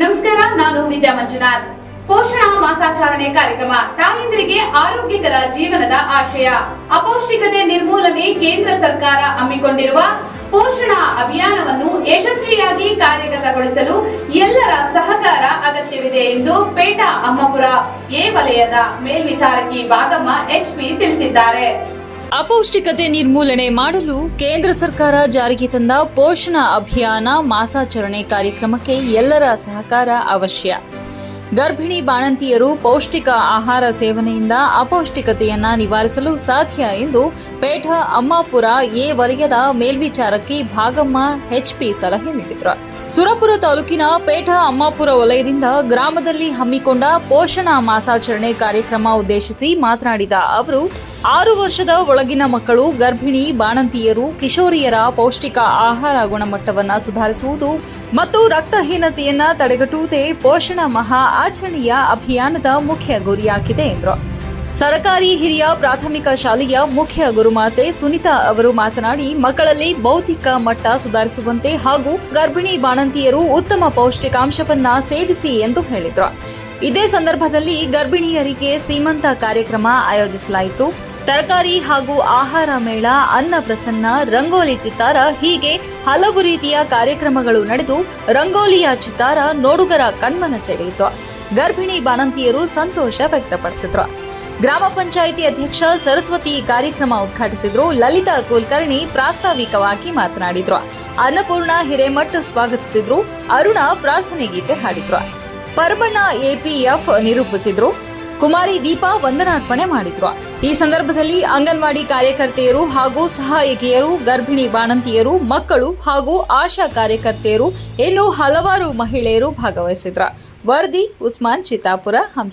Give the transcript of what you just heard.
ನಮಸ್ಕಾರ, ನಾನು ವಿದ್ಯಾ ಮಂಜುನಾಥ್. ಪೋಷಣ ಮಾಸಾಚರಣೆ ಕಾರ್ಯಕ್ರಮ, ತಾಯಂದಿರಿಗೆ ಆರೋಗ್ಯಕರ ಜೀವನದ ಆಶಯ. ಅಪೌಷ್ಟಿಕತೆ ನಿರ್ಮೂಲನೆ ಕೇಂದ್ರ ಸರ್ಕಾರ ಹಮ್ಮಿಕೊಂಡಿರುವ ಪೋಷಣ ಅಭಿಯಾನವನ್ನು ಯಶಸ್ವಿಯಾಗಿ ಕಾರ್ಯಗತಗೊಳಿಸಲು ಎಲ್ಲರ ಸಹಕಾರ ಅಗತ್ಯವಿದೆ ಎಂದು ಪೇಟಾ ಅಮ್ಮಪುರ ಎ ವಲಯದ ಮೇಲ್ವಿಚಾರಕಿ ಭಾಗಮ್ಮ ಎಚ್ಪಿ ತಿಳಿಸಿದ್ದಾರೆ. ಅಪೌಷ್ಟಿಕತೆ ನಿರ್ಮೂಲನೆ ಮಾಡಲು ಕೇಂದ್ರ ಸರ್ಕಾರ ಜಾರಿಗೆ ತಂದ ಪೋಷಣ ಅಭಿಯಾನ ಮಾಸಾಚರಣೆ ಕಾರ್ಯಕ್ರಮಕ್ಕೆ ಎಲ್ಲರ ಸಹಕಾರ ಅವಶ್ಯ. ಗರ್ಭಿಣಿ ಬಾಣಂತಿಯರು ಪೌಷ್ಟಿಕ ಆಹಾರ ಸೇವನೆಯಿಂದ ಅಪೌಷ್ಟಿಕತೆಯನ್ನ ನಿವಾರಿಸಲು ಸಾಧ್ಯ ಎಂದು ಪೇಠ ಅಮ್ಮಾಪುರ ಎ ವಲಯದ ಮೇಲ್ವಿಚಾರಕಿ ಭಾಗಮ್ಮ ಎಚ್ಪಿ ಸಲಹೆ ನೀಡಿದರು. ಸುರಪುರ ತಾಲೂಕಿನ ಪೇಠ ಅಮ್ಮಾಪುರ ವಲಯದಿಂದ ಗ್ರಾಮದಲ್ಲಿ ಹಮ್ಮಿಕೊಂಡ ಪೋಷಣ ಮಾಸಾಚರಣೆ ಕಾರ್ಯಕ್ರಮ ಉದ್ದೇಶಿಸಿ ಮಾತನಾಡಿದ ಅವರು, ಆರು ವರ್ಷದ ಒಳಗಿನ ಮಕ್ಕಳು, ಗರ್ಭಿಣಿ ಬಾಣಂತಿಯರು, ಕಿಶೋರಿಯರ ಪೌಷ್ಟಿಕ ಆಹಾರ ಗುಣಮಟ್ಟವನ್ನು ಸುಧಾರಿಸುವುದು ಮತ್ತು ರಕ್ತಹೀನತೆಯನ್ನ ತಡೆಗಟ್ಟುವುದೇ ಪೋಷಣ ಮಹಾ ಆಚರಣೆಯ ಅಭಿಯಾನದ ಮುಖ್ಯ ಗುರಿಯಾಗಿದೆ, ಎಂದರು. ಸರಕಾರಿ ಹಿರಿಯ ಪ್ರಾಥಮಿಕ ಶಾಲೆಯ ಮುಖ್ಯ ಗುರುಮಾತೆ ಸುನಿತಾ ಅವರು ಮಾತನಾಡಿ, ಮಕ್ಕಳಲ್ಲಿ ಬೌದ್ಧಿಕ ಮಟ್ಟ ಸುಧಾರಿಸುವಂತೆ ಹಾಗೂ ಗರ್ಭಿಣಿ ಬಾಣಂತಿಯರು ಉತ್ತಮ ಪೌಷ್ಟಿಕಾಂಶವನ್ನ ಸೇವಿಸಿ ಎಂದು ಹೇಳಿದರು. ಇದೇ ಸಂದರ್ಭದಲ್ಲಿ ಗರ್ಭಿಣಿಯರಿಗೆ ಸೀಮಂತ ಕಾರ್ಯಕ್ರಮ ಆಯೋಜಿಸಲಾಯಿತು. ತರಕಾರಿ ಹಾಗೂ ಆಹಾರ ಮೇಳ, ಅನ್ನ ಪ್ರಸನ್ನ, ರಂಗೋಲಿ ಚಿತ್ತಾರ, ಹೀಗೆ ಹಲವು ರೀತಿಯ ಕಾರ್ಯಕ್ರಮಗಳು ನಡೆದು ರಂಗೋಲಿಯ ಚಿತ್ತಾರ ನೋಡುಗರ ಕಣ್ಮನ ಸೆಳೆಯಿತು. ಗರ್ಭಿಣಿ ಬಾಣಂತಿಯರು ಸಂತೋಷ ವ್ಯಕ್ತಪಡಿಸಿದ್ರು. ಗ್ರಾಮ ಪಂಚಾಯಿತಿ ಅಧ್ಯಕ್ಷ ಸರಸ್ವತಿ ಕಾರ್ಯಕ್ರಮ ಉದ್ಘಾಟಿಸಿದ್ರು. ಲಲಿತಾ ಕುಲಕರ್ಣಿ ಪ್ರಾಸ್ತಾವಿಕವಾಗಿ ಮಾತನಾಡಿದ್ರು. ಅನ್ನಪೂರ್ಣ ಹಿರೇಮಠ್ ಸ್ವಾಗತಿಸಿದ್ರು. ಅರುಣ ಪ್ರಾರ್ಥನೆ ಗೀತೆ ಹಾಡಿದ್ರು. ಪರ್ಮಣ್ಣ ಎಪಿಎಫ್ ನಿರೂಪಿಸಿದ್ರು. ಕುಮಾರಿ ದೀಪಾ ವಂದನಾರ್ಪಣೆ ಮಾಡಿದ್ರು. ಈ ಸಂದರ್ಭದಲ್ಲಿ ಅಂಗನವಾಡಿ ಕಾರ್ಯಕರ್ತೆಯರು ಹಾಗೂ ಸಹಾಯಕಿಯರು, ಗರ್ಭಿಣಿ ಬಾಣಂತಿಯರು, ಮಕ್ಕಳು ಹಾಗೂ ಆಶಾ ಕಾರ್ಯಕರ್ತೆಯರು, ಇನ್ನು ಹಲವಾರು ಮಹಿಳೆಯರು ಭಾಗವಹಿಸಿದ್ರ. ವರದಿ, ಉಸ್ಮಾನ್ ಚಿತ್ತಾಪುರ, ಹಂಸ